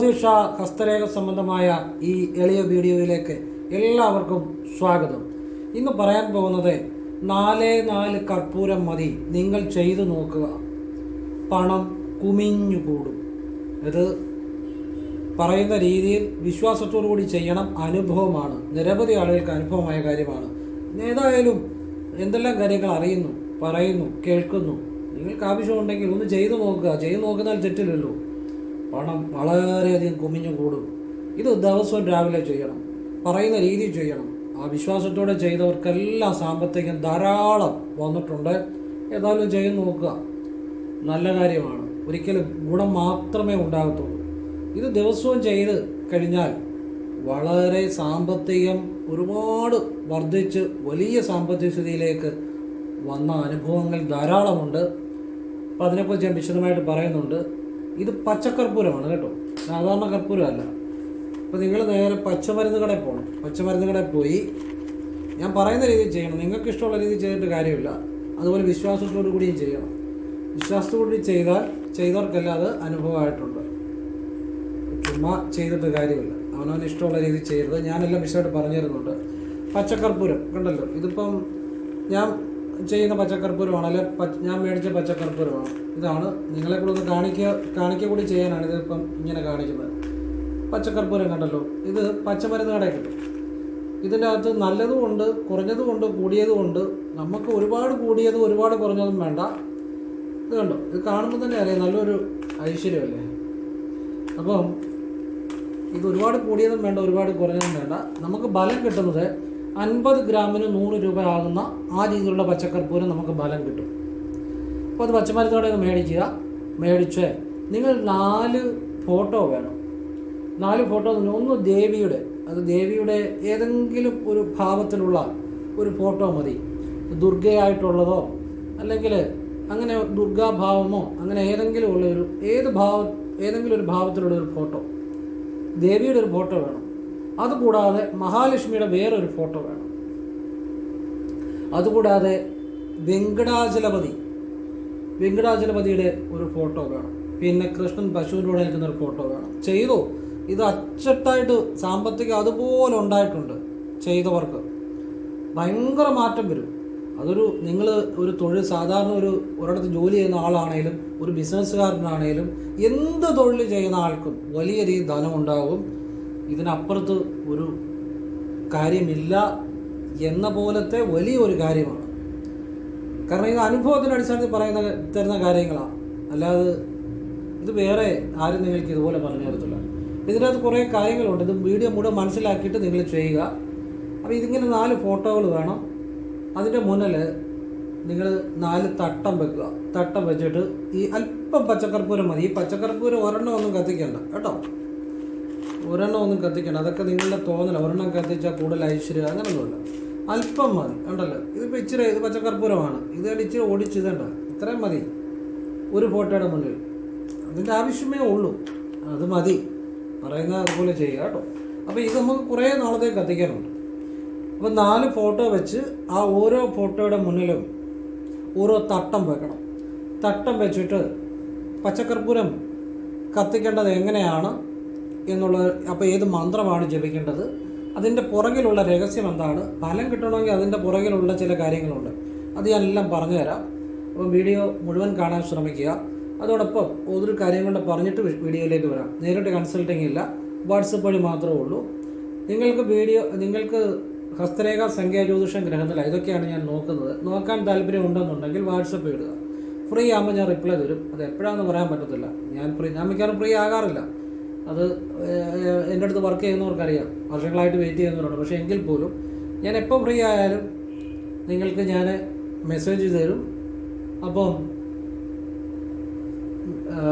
ജ്യോതിഷ ഹസ്തരേഖ സംബന്ധമായ ഈ എളിയ വീഡിയോയിലേക്ക് എല്ലാവർക്കും സ്വാഗതം. ഇന്ന് പറയാൻ പോകുന്നത് നാലേ നാല് കർപ്പൂരം മതി നിങ്ങൾ ചെയ്തു നോക്കുക. പണം കുമിഞ്ഞു കൂടും. ഇത് പറയുന്ന രീതിയിൽ വിശ്വാസത്തോടു കൂടി ചെയ്യണം അനുഭവമാണ്. നിരവധി ആളുകൾക്ക് അനുഭവമായ കാര്യമാണ്. ഏതായാലും എന്തെല്ലാം കാര്യങ്ങൾ അറിയുന്നു പറയുന്നു കേൾക്കുന്നു. നിങ്ങൾക്ക് ആവശ്യമുണ്ടെങ്കിൽ ഒന്ന് ചെയ്തു നോക്കുക. ചെയ്തു നോക്കുന്നാൽ തെറ്റില്ലല്ലോ. പണം വളരെയധികം കുമിഞ്ഞു കൂടും. ഇത് ദിവസവും രാവിലെ ചെയ്യണം. പറയുന്ന രീതി ചെയ്യണം. ആ വിശ്വാസത്തോടെ ചെയ്തവർക്കെല്ലാം സാമ്പത്തികം ധാരാളം വന്നിട്ടുണ്ട്. ഏതായാലും ചെയ്ത് നോക്കുക. നല്ല കാര്യമാണ്. ഒരിക്കലും ഗുണം മാത്രമേ ഉണ്ടാകത്തുള്ളൂ. ഇത് ദിവസവും ചെയ്ത് കഴിഞ്ഞാൽ വളരെ സാമ്പത്തികം ഒരുപാട് വർദ്ധിച്ച് വലിയ സാമ്പത്തിക സ്ഥിതിയിലേക്ക് വന്ന അനുഭവങ്ങൾ ധാരാളമുണ്ട്. അപ്പം അതിനെക്കുറിച്ച് ഞാൻ വിശദമായിട്ട് പറയുന്നുണ്ട്. ഇത് പച്ചക്കർപ്പൂരമാണ് കേട്ടോ. സാധാരണ കർപ്പൂരമല്ല. അപ്പോൾ നിങ്ങൾ നേരെ പച്ചമരുന്ന് കടയിൽ പോകണം പച്ചമരുന്ന് കടയിൽ പോയി ഞാൻ പറയുന്ന രീതിയിൽ ചെയ്യണം. നിങ്ങൾക്ക് ഇഷ്ടമുള്ള രീതിയിൽ ചെയ്തിട്ട് കാര്യമില്ല. അതുപോലെ വിശ്വാസത്തോടു കൂടിയും ചെയ്യണം. വിശ്വാസത്തോടു കൂടി ചെയ്താൽ ചെയ്തവർക്കെല്ലാം അത് അനുഭവമായിട്ടുണ്ട്. ചുമ്മാ ചെയ്തിട്ട് കാര്യമില്ല. അവനവന് ഇഷ്ടമുള്ള രീതിയിൽ ചെയ്യരുത്. ഞാനെല്ലാം വിശദമായിട്ട് പറഞ്ഞു തരുന്നുണ്ട് പച്ചക്കർപ്പൂരം കണ്ടല്ലോ. ഇതിപ്പം ഞാൻ ചെയ്യുന്ന പച്ചക്കർപ്പൂരമാണ് അല്ലെ ഞാൻ മേടിച്ച പച്ചക്കർപ്പൂരമാണ്. ഇതാണ്. നിങ്ങളെ കൂടെ ഒന്ന് കാണിക്കുക കാണിക്കുക കൂടി ചെയ്യാനാണ് ഇതിപ്പം ഇങ്ങനെ കാണിക്കുന്നത്. പച്ചക്കർപ്പൂരം കണ്ടല്ലോ. ഇത് പച്ചമരുന്ന് കടയിൽ കിട്ടും. ഇതിന്റെ അകത്ത് നല്ലതും ഉണ്ട് കുറഞ്ഞതും ഉണ്ട് കൂടിയതും ഉണ്ട്. നമുക്ക് ഒരുപാട് കൂടിയതും ഒരുപാട് കുറഞ്ഞതും വേണ്ട. ഇത് കണ്ടോ? ഇത് കാണുമ്പോൾ തന്നെ അറിയാം. നല്ലൊരു ഐശ്വര്യമല്ലേ? അപ്പം ഇത് ഒരുപാട് കൂടിയതും വേണ്ട ഒരുപാട് കുറഞ്ഞതും വേണ്ട. നമുക്ക് ബലം കിട്ടുന്നത് അൻപത് ഗ്രാമിന് നൂറ് രൂപ ആകുന്ന ആ രീതിയിലുള്ള പച്ചക്കർപ്പൂരം നമുക്ക് ബലം കിട്ടും. അപ്പോൾ അത് പച്ചമരത്തോടെ ഒന്ന് മേടിക്കുക. മേടിച്ച് നിങ്ങൾ നാല് ഫോട്ടോ വേണം. നാല് ഫോട്ടോ ഒന്ന് ദേവിയുടെ അത് ദേവിയുടെ ഏതെങ്കിലും ഒരു ഭാവത്തിലുള്ള ഒരു ഫോട്ടോ മതി. ദുർഗയായിട്ടുള്ളതോ അല്ലെങ്കിൽ അങ്ങനെ ദുർഗാഭാവമോ അങ്ങനെ ഏതെങ്കിലും ഉള്ള ഒരു ഏത് ഭാവ ഏതെങ്കിലും ഒരു ഭാവത്തിലുള്ള ഒരു ഫോട്ടോ. ദേവിയുടെ ഒരു ഫോട്ടോ വേണം. അതുകൂടാതെ മഹാലക്ഷ്മിയുടെ വേറൊരു ഫോട്ടോ വേണം. അതുകൂടാതെ വെങ്കടാചലപതി വെങ്കടാചലപതിയുടെ ഒരു ഫോട്ടോ വേണം. പിന്നെ കൃഷ്ണൻ പശുവിനോട് നിൽക്കുന്ന ഒരു ഫോട്ടോ വേണം. ചെയ്തു. ഇത് അച്ചട്ടായിട്ട് സാമ്പത്തികം അതുപോലെ ഉണ്ടായിട്ടുണ്ട് ചെയ്തവർക്ക്. ഭയങ്കര മാറ്റം വരും. അതൊരു നിങ്ങൾ ഒരു തൊഴിൽ സാധാരണ ഒരു ഒരിടത്ത് ജോലി ചെയ്യുന്ന ആളാണേലും ഒരു ബിസിനസ്സുകാരനാണേലും എന്ത് തൊഴിൽ ചെയ്യുന്ന ആൾക്കും വലിയ രീതിയിൽ ധനമുണ്ടാകും ഇതിനപ്പുറത്ത് ഒരു കാര്യമില്ല എന്ന പോലത്തെ വലിയൊരു കാര്യമാണ്. കാരണം ഇത് അനുഭവത്തിന്റെ അടിസ്ഥാനത്തിൽ പറയുന്ന തരുന്ന കാര്യങ്ങളാണ്. അല്ലാതെ ഇത് വേറെ ആരും നിങ്ങൾക്ക് ഇതുപോലെ പറഞ്ഞു തരത്തില്ല. ഇതിനകത്ത് കുറേ കാര്യങ്ങളുണ്ട്. ഇത് വീഡിയോ മുഴുവൻ മനസ്സിലാക്കിയിട്ട് നിങ്ങൾ ചെയ്യുക. അപ്പോൾ ഇതിങ്ങനെ നാല് ഫോട്ടോകൾ വേണം. അതിന്റെ മുന്നിൽ നിങ്ങൾ നാല് തട്ടം വെക്കുക. തട്ടം വെച്ചിട്ട് ഈ അല്പം പച്ചക്കർപ്പൂരം മതി. ഈ പച്ചക്കർപ്പൂരം ഒരെണ്ണം ഒന്നും കത്തിക്കണ്ട. കേട്ടോ? ഒരെണ്ണം ഒന്നും കത്തിക്കണം അതൊക്കെ നിങ്ങളുടെ തോന്നല. ഒരെണ്ണം കത്തിച്ചാൽ കൂടുതൽ ഐശ്വര്യം. അങ്ങനെയൊന്നുമില്ല. അല്പം മതി. കണ്ടല്ലോ? ഇതിപ്പോൾ ഇച്ചിരി ഇത് പച്ചക്കർപ്പൂരമാണ്. ഇത് കണ്ട് ഇച്ചിരി ഇതണ്ട. ഇത്രയും മതി. ഒരു ഫോട്ടോയുടെ മുന്നിൽ. അതിന്റെ ആവശ്യമേ ഉള്ളൂ. അത് മതി. പറയുന്ന അതുപോലെ ചെയ്യുക കേട്ടോ. അപ്പോൾ ഇത് നമുക്ക് കുറേ നാളത്തേക്ക് കത്തിക്കാനുണ്ട്. അപ്പോൾ നാല് ഫോട്ടോ വെച്ച് ആ ഓരോ ഫോട്ടോയുടെ മുന്നിലും ഓരോ തട്ടം വെക്കണം. തട്ടം വെച്ചിട്ട് പച്ചക്കർപ്പൂരം കത്തിക്കേണ്ടത് എങ്ങനെയാണ്? എന്നുള്ളത് അപ്പോൾ ഏത് മന്ത്രമാണ് ജപിക്കേണ്ടത്? അതിന്റെ പുറകിലുള്ള രഹസ്യം എന്താണ്? ഫലം കിട്ടണമെങ്കിൽ അതിന്റെ പുറകിലുള്ള ചില കാര്യങ്ങളുണ്ട്. അത് ഞാനെല്ലാം പറഞ്ഞു തരാം അപ്പോൾ വീഡിയോ മുഴുവൻ കാണാൻ ശ്രമിക്കുക. അതോടൊപ്പം ഒരു കാര്യം കൊണ്ട് പറഞ്ഞിട്ട് വീഡിയോയിലേക്ക് വരാം. നേരിട്ട് കൺസൾട്ടിങ് ഇല്ല. വാട്സപ്പ് വഴി മാത്രമേ ഉള്ളൂ. നിങ്ങൾക്ക് വീഡിയോ നിങ്ങൾക്ക് ഹസ്തരേഖ സംഖ്യാ ജ്യോതിഷം ഗ്രഹനില ഇതൊക്കെയാണ് ഞാൻ നോക്കുന്നത്. നോക്കാൻ താല്പര്യം ഉണ്ടെന്നുണ്ടെങ്കിൽ വാട്സപ്പ് ഇടുക. ഫ്രീ ആകുമ്പോൾ ഞാൻ റിപ്ലൈ തരും. അത് എപ്പോഴാണെന്ന് പറയാൻ പറ്റത്തില്ല. ഞാൻ ഫ്രീ ഞാൻ മിക്കവാറും ഫ്രീ ആകാറില്ല. അത് എന്റെ അടുത്ത് വർക്ക് ചെയ്യുന്നവർക്കറിയാം. വർഷങ്ങളായിട്ട് വെയിറ്റ് ചെയ്യുന്നവരുണ്ട്. പക്ഷേ എങ്കിൽ പോലും ഞാൻ എപ്പോൾ ഫ്രീ ആയാലും നിങ്ങൾക്ക് ഞാൻ മെസ്സേജ് തരും. അപ്പം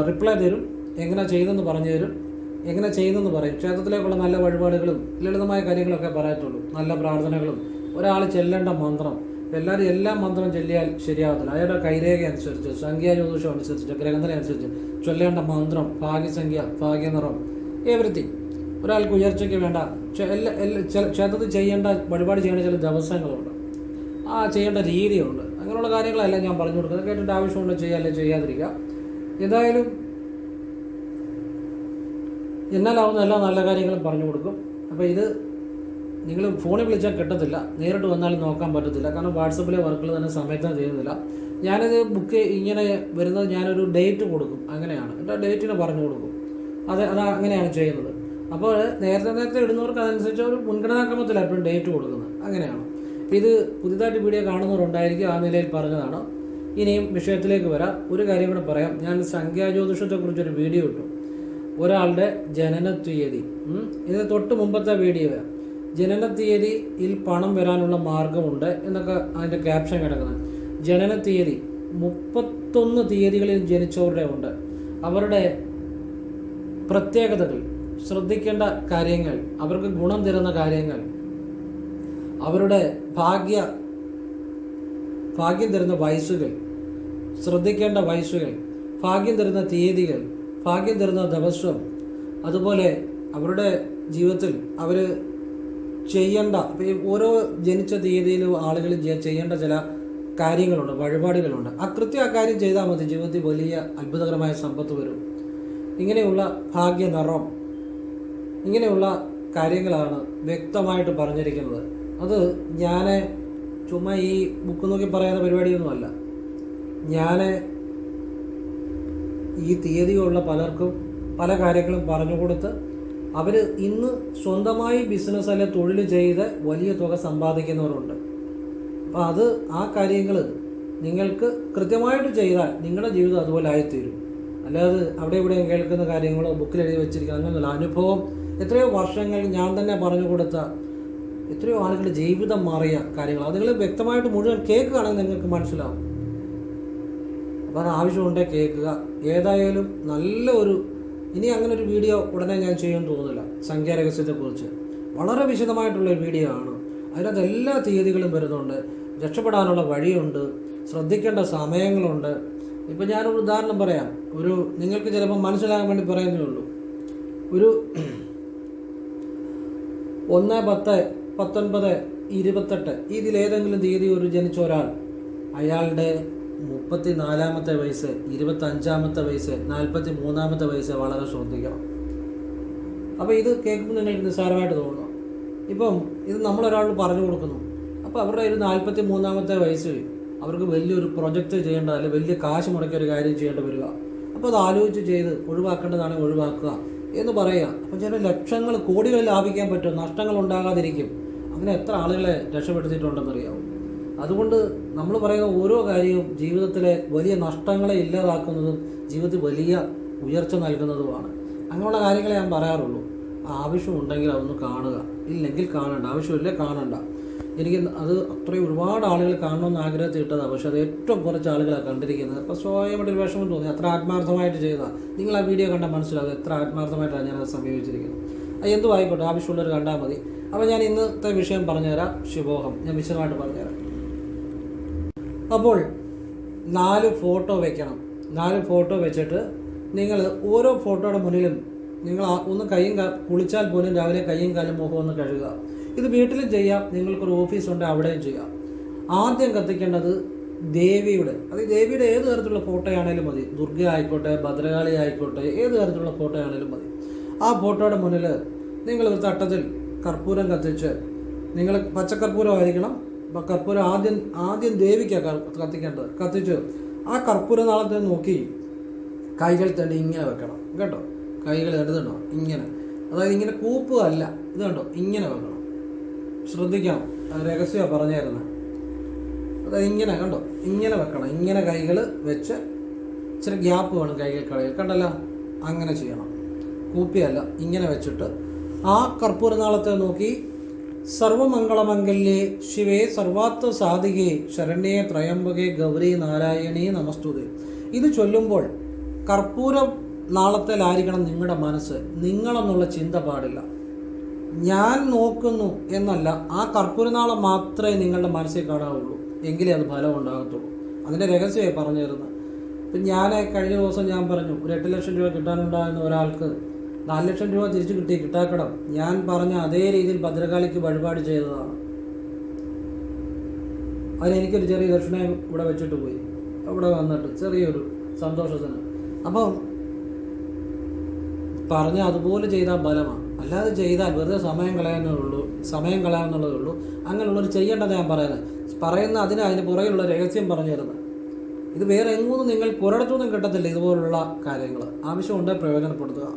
റിപ്ലൈ തരും. എങ്ങനെ ചെയ്യുന്നതെന്ന് പറഞ്ഞു തരും. എങ്ങനെ ചെയ്യുന്നെന്ന് പറയും. ക്ഷേത്രത്തിലേക്കുള്ള നല്ല വഴിപാടുകളും ലളിതമായ കാര്യങ്ങളൊക്കെ പറയത്തുള്ളൂ. നല്ല പ്രാർത്ഥനകളും. ഒരാൾ ചെല്ലേണ്ട മന്ത്രം. എല്ലാവരും എല്ലാ മന്ത്രം ചൊല്ലിയാൽ ശരിയാകത്തില്ല അയാളുടെ കൈരേഖ അനുസരിച്ച് സംഖ്യാ ജ്യോതിഷം അനുസരിച്ച് ഗ്രഹനില അനുസരിച്ച് ചൊല്ലേണ്ട മന്ത്രം ഭാഗ്യസംഖ്യ ഭാഗ്യനിറം എവറിത്തിങ് ഒരാൾക്ക് ഉയർച്ചയ്ക്ക് വേണ്ട. എല്ലാ എല്ലാ ചില- ക്ഷേത്രത്തിൽ ചെയ്യേണ്ട വഴിപാട് ചെയ്യേണ്ട ചില ദിവസങ്ങളുണ്ട്. ആ ചെയ്യേണ്ട രീതിയുണ്ട്. അങ്ങനെയുള്ള കാര്യങ്ങളെല്ലാം ഞാൻ പറഞ്ഞു കൊടുക്കുന്നത് കേട്ടിട്ട് ആവശ്യമുണ്ട് ചെയ്യാല്ലേ ചെയ്യാതിരിക്കുക എന്തായാലും എന്നാലാവുന്ന എല്ലാ നല്ല കാര്യങ്ങളും പറഞ്ഞു കൊടുക്കും. അപ്പോൾ ഇത് നിങ്ങൾ ഫോണിൽ വിളിച്ചാൽ കിട്ടത്തില്ല. നേരിട്ട് വന്നാലും നോക്കാൻ പറ്റത്തില്ല. കാരണം വാട്സപ്പിലെ വർക്കുകൾ തന്നെ സമയത്തിന് ചെയ്യുന്നില്ല ഞാനിത് ബുക്ക് ഇങ്ങനെ വരുന്നത് ഞാനൊരു ഡേറ്റ് കൊടുക്കും. അങ്ങനെയാണ്. എന്നിട്ട് ഡേറ്റിന് പറഞ്ഞു കൊടുക്കും. അത് അത് അങ്ങനെയാണ് ചെയ്യുന്നത്. അപ്പോൾ നേരത്തെ നേരത്തെ ഇടുന്നവർക്ക് അതനുസരിച്ച് ഒരു മുൻഗണനാക്രമത്തിലാണ് എപ്പോഴും ഡേറ്റ് കൊടുക്കുന്നത്. അങ്ങനെയാണ്. ഇത് പുതിയതായിട്ട് വീഡിയോ കാണുന്നവരുണ്ടായിരിക്കും ആ നിലയിൽ പറഞ്ഞതാണ്. ഇനിയും വിഷയത്തിലേക്ക് വരാം. ഒരു കാര്യം കൂടെ പറയാം. ഞാൻ സംഖ്യാജ്യോതിഷത്തെക്കുറിച്ചൊരു വീഡിയോ ഇട്ടു. ഒരാളുടെ ജനന തീയതി. ഇതിന് തൊട്ട് മുമ്പത്തെ വീഡിയോ ജനന തീയതിയിൽ പണം വരാനുള്ള മാർഗമുണ്ട് എന്നൊക്കെ അതിന്റെ ക്യാപ്ഷൻ കിടക്കുന്നത്. ജനന തീയതി മുപ്പത്തൊന്ന് തീയതികളിൽ ജനിച്ചവരുടെ ഉണ്ട്. അവരുടെ പ്രത്യേകതകൾ. ശ്രദ്ധിക്കേണ്ട കാര്യങ്ങൾ അവർക്ക് ഗുണം തരുന്ന കാര്യങ്ങൾ അവരുടെ ഭാഗ്യ ഭാഗ്യം തരുന്ന വയസ്സുകൾ ശ്രദ്ധിക്കേണ്ട വയസ്സുകൾ ഭാഗ്യം തരുന്ന തീയതികൾ ഭാഗ്യം തരുന്ന ദിവസം അതുപോലെ അവരുടെ ജീവിതത്തിൽ അവർ ചെയ്യേണ്ട ഓരോ ജനിച്ച തീയതിയിലും ആളുകൾ ചെയ്യേണ്ട ചില കാര്യങ്ങളുണ്ട് വഴിപാടുകളുണ്ട്. ആ കൃത്യം ആ കാര്യം ചെയ്താൽ മതി. ജീവിതത്തിൽ വലിയ അത്ഭുതകരമായ സമ്പത്ത് വരും. ഇങ്ങനെയുള്ള ഭാഗ്യ നിറം ഇങ്ങനെയുള്ള കാര്യങ്ങളാണ് വ്യക്തമായിട്ട് പറഞ്ഞിരിക്കുന്നത്. അത് ഞാൻ ചുമ്മാ ഈ ബുക്ക് നോക്കി പറയുന്ന പരിപാടിയൊന്നുമല്ല. ഞാൻ ഈ തീയതിയുള്ള പലർക്കും പല കാര്യങ്ങളും പറഞ്ഞു കൊടുത്ത് അവർ ഇന്ന് സ്വന്തമായി ബിസിനസ് അല്ലെ തൊഴിൽ ചെയ്ത് വലിയ തുക സമ്പാദിക്കുന്നവരുണ്ട്. അപ്പോൾ അത് ആ കാര്യങ്ങൾ നിങ്ങൾക്ക് കൃത്യമായിട്ട് ചെയ്താൽ നിങ്ങളുടെ ജീവിതം അതുപോലെ ആയിത്തീരും. അല്ലാതെ അവിടെ ഇവിടെ കേൾക്കുന്ന കാര്യങ്ങളോ ബുക്കിൽ എഴുതി വെച്ചിരിക്കുന്ന അങ്ങനെയുള്ള അനുഭവം എത്രയോ വർഷങ്ങൾ ഞാൻ തന്നെ പറഞ്ഞു കൊടുത്ത എത്രയോ ആളുകളുടെ ജീവിതം മാറിയ കാര്യങ്ങൾ. അത് നിങ്ങൾ വ്യക്തമായിട്ട് മുഴുവൻ കേൾക്കുകയാണെങ്കിൽ നിങ്ങൾക്ക് മനസ്സിലാവും. അപ്പോൾ അത് ആവശ്യമുണ്ടെങ്കിൽ കേൾക്കുക. ഏതായാലും നല്ല ഒരു ഇനി അങ്ങനെ ഒരു വീഡിയോ ഉടനെ ഞാൻ ചെയ്യുമെന്ന് തോന്നുന്നില്ല. സംഖ്യാരഹസ്യത്തെക്കുറിച്ച് വളരെ വിശദമായിട്ടുള്ള വീഡിയോ ആണ്. അതിനകത്ത് എല്ലാ തീയതികളും വരുന്നുണ്ട്. രക്ഷപ്പെടാനുള്ള വഴിയുണ്ട്. ശ്രദ്ധിക്കേണ്ട സമയങ്ങളുണ്ട്. ഇപ്പം ഞാനൊരു ഉദാഹരണം പറയാം. ഒരു നിങ്ങൾക്ക് ചിലപ്പോൾ മനസ്സിലാകാൻ വേണ്ടി പറയുന്നേ ഉള്ളൂ ഒരു ഒന്ന് പത്ത് പത്തൊൻപത് ഇരുപത്തെട്ട് ഇതിലേതെങ്കിലും തീയതി ഒരു ജനിച്ച ഒരാൾ അയാളുടെ മുപ്പത്തി നാലാമത്തെ വയസ്സ് ഇരുപത്തി അഞ്ചാമത്തെ വയസ്സ് നാൽപ്പത്തി മൂന്നാമത്തെ വയസ്സ് വളരെ ശ്രദ്ധിക്കണം. അപ്പോൾ ഇത് കേൾക്കുമ്പോൾ നിങ്ങൾക്ക് നിസ്സാരമായിട്ട് തോന്നുന്നു. ഇപ്പം ഇത് നമ്മളൊരാളോട് പറഞ്ഞു കൊടുക്കുന്നു. അപ്പോൾ അവരുടെ ഒരു നാൽപ്പത്തി മൂന്നാമത്തെ വയസ്സിൽ അവർക്ക് വലിയൊരു പ്രൊജക്റ്റ് ചെയ്യേണ്ട അല്ലെങ്കിൽ വലിയ കാശ് മുടക്കിയ ഒരു കാര്യം ചെയ്യേണ്ടി വരിക. അപ്പോൾ അത് ആലോചിച്ച് ചെയ്ത് ഒഴിവാക്കേണ്ടതാണ് ഒഴിവാക്കുക എന്ന് പറയുക. അപ്പോൾ ചില ലക്ഷങ്ങൾ കോടികൾ ലാഭിക്കാൻ പറ്റും നഷ്ടങ്ങൾ ഉണ്ടാകാതിരിക്കും. അങ്ങനെ എത്ര ആളുകളെ രക്ഷപ്പെടുത്തിയിട്ടുണ്ടെന്നറിയാവും? അതുകൊണ്ട് നമ്മൾ പറയുന്ന ഓരോ കാര്യവും ജീവിതത്തിലെ വലിയ നഷ്ടങ്ങളെ ഇല്ലാതാക്കുന്നതും ജീവിതത്തിൽ വലിയ ഉയർച്ച നൽകുന്നതുമാണ്. അങ്ങനെയുള്ള കാര്യങ്ങളെ ഞാൻ പറയാറുള്ളൂ. ആവശ്യമുണ്ടെങ്കിൽ അതൊന്ന് കാണുക. ഇല്ലെങ്കിൽ കാണണ്ട. ആവശ്യമില്ലേ കാണണ്ട. എനിക്ക് അത് അത്രയും ഒരുപാട് ആളുകൾ കാണണമെന്ന് ആഗ്രഹത്തിൽ ഇട്ടതാണ്. പക്ഷെ അത് ഏറ്റവും കുറച്ച് ആളുകളാണ് കണ്ടിരിക്കുന്നത്. അപ്പോൾ സ്വയമായിട്ട് ഒരു വിഷമം തോന്നി. അത്ര ആത്മാർത്ഥമായിട്ട് ചെയ്തതാണ് നിങ്ങൾ ആ വീഡിയോ കണ്ടാൽ മനസ്സിലാവും എത്ര ആത്മാർത്ഥമായിട്ടാണ് ഞാനത് സമീപിച്ചിരിക്കുന്നത്. അത് എന്തു ആയിക്കോട്ടെ ആവശ്യമുള്ളവർ കണ്ടാൽ മതി. അപ്പോൾ ഞാൻ ഇന്നത്തെ വിഷയം പറഞ്ഞുതരാം. ശുഭോഹം. ഞാൻ വിശദമായിട്ട് പറഞ്ഞുതരാം. അപ്പോൾ നാല് ഫോട്ടോ വയ്ക്കണം നാല് ഫോട്ടോ വെച്ചിട്ട് നിങ്ങൾ ഓരോ ഫോട്ടോയുടെ മുന്നിലും നിങ്ങൾ ഒന്ന് കൈയും കുളിച്ചാൽ പോലും രാവിലെ കൈയും കാലും മുഖം ഒന്ന് കഴുകുക. ഇത് വീട്ടിലും ചെയ്യാം നിങ്ങൾക്കൊരു ഓഫീസ് ഉണ്ട് അവിടെയും ചെയ്യാം. ആദ്യം കത്തിക്കേണ്ടത് ദേവിയുടെ അത് ദേവിയുടെ ഏത് തരത്തിലുള്ള ഫോട്ടോയാണേലും മതി. ദുർഗ ആയിക്കോട്ടെ ഭദ്രകാളി ആയിക്കോട്ടെ ഏത് തരത്തിലുള്ള ഫോട്ടോ ഫോട്ടോയാണേലും മതി. ആ ഫോട്ടോയുടെ മുന്നിൽ നിങ്ങൾ ഒരു തട്ടത്തിൽ കർപ്പൂരം കത്തിച്ച് നിങ്ങൾ പച്ചക്കർപ്പൂരമായിരിക്കണം അപ്പോൾ കർപ്പൂരം ആദ്യം ആദ്യം ദേവിക്കാണ് കത്തിക്കേണ്ടത്. കത്തിച്ച് ആ കർപ്പൂരനാളത്തെ നോക്കി കൈകൾ തണ്ടി ഇങ്ങനെ വെക്കണം. കേട്ടോ? കൈകൾ എടുത്തുണ്ടോ ഇങ്ങനെ. അതായത് ഇങ്ങനെ കൂപ്പുക അല്ല ഇത് കണ്ടോ? ഇങ്ങനെ വെക്കണം ശ്രദ്ധിക്കണം. രഹസ്യമാണ് പറഞ്ഞു തരുന്നത് അതായത് ഇങ്ങനെ കണ്ടോ? ഇങ്ങനെ വെക്കണം. ഇങ്ങനെ കൈകൾ വെച്ച് ഇച്ചിരി ഗ്യാപ്പ് വേണം കൈകൾ കളയിൽ. കണ്ടല്ലോ? അങ്ങനെ ചെയ്യണം. കൂപ്പിയല്ല. ഇങ്ങനെ വെച്ചിട്ട് ആ കർപ്പൂരനാളത്തെ നോക്കി. സർവമംഗളമംഗല്യേ ശിവേ സർവാത്വ സാധികേ ശരണ്യേ ത്രയംബകേ ഗൗരി നാരായണീ നമസ്തുതേ. ഇത് ചൊല്ലുമ്പോൾ കർപ്പൂരം നാളത്തിലായിരിക്കണം നിങ്ങളുടെ മനസ്സ്. നിങ്ങളെന്നുള്ള ചിന്ത പാടില്ല. ഞാൻ നോക്കുന്നു എന്നല്ല ആ കർപ്പൂരനാളം മാത്രമേ നിങ്ങളുടെ മനസ്സിൽ കാണാവുള്ളൂ. എങ്കിലേ അത് ഫലം ഉണ്ടാകത്തുള്ളൂ. അതിന്റെ രഹസ്യമായി പറഞ്ഞു തരുന്നത്. ഇപ്പം ഞാൻ കഴിഞ്ഞ ദിവസം ഞാൻ പറഞ്ഞു ഒരു എട്ട് ലക്ഷം രൂപ കിട്ടാനുണ്ടായിരുന്ന ഒരാൾക്ക്. നാല് ലക്ഷം രൂപ തിരിച്ചു കിട്ടി കിട്ടാക്കടം ഞാൻ പറഞ്ഞ അതേ രീതിയിൽ ഭദ്രകാളിക്ക് വഴിപാട് ചെയ്തതാണ്. അതിനെനിക്കൊരു ചെറിയ ദക്ഷിണയും ഇവിടെ വെച്ചിട്ട് പോയി. അവിടെ വന്നിട്ട് ചെറിയൊരു സന്തോഷത്തിന്. അപ്പം പറഞ്ഞ അതുപോലെ ചെയ്താൽ ബലമാണ് അല്ലാതെ ചെയ്താൽ വെറുതെ സമയം കളയാനേ ഉള്ളൂ സമയം കളയാന്നുള്ളതേ ഉള്ളൂ അങ്ങനെയുള്ളവർ ചെയ്യേണ്ടത് ഞാൻ പറയുന്നത്. പറയുന്ന അതിന് അതിന് പുറകിലുള്ള രഹസ്യം പറഞ്ഞു തരുന്നത് ഇത് വേറെ എങ്ങൊന്നും നിങ്ങൾ പുരടത്തൊന്നും കിട്ടത്തില്ല ഇതുപോലുള്ള കാര്യങ്ങൾ. ആവശ്യമുണ്ട് പ്രയോജനപ്പെടുത്തുക.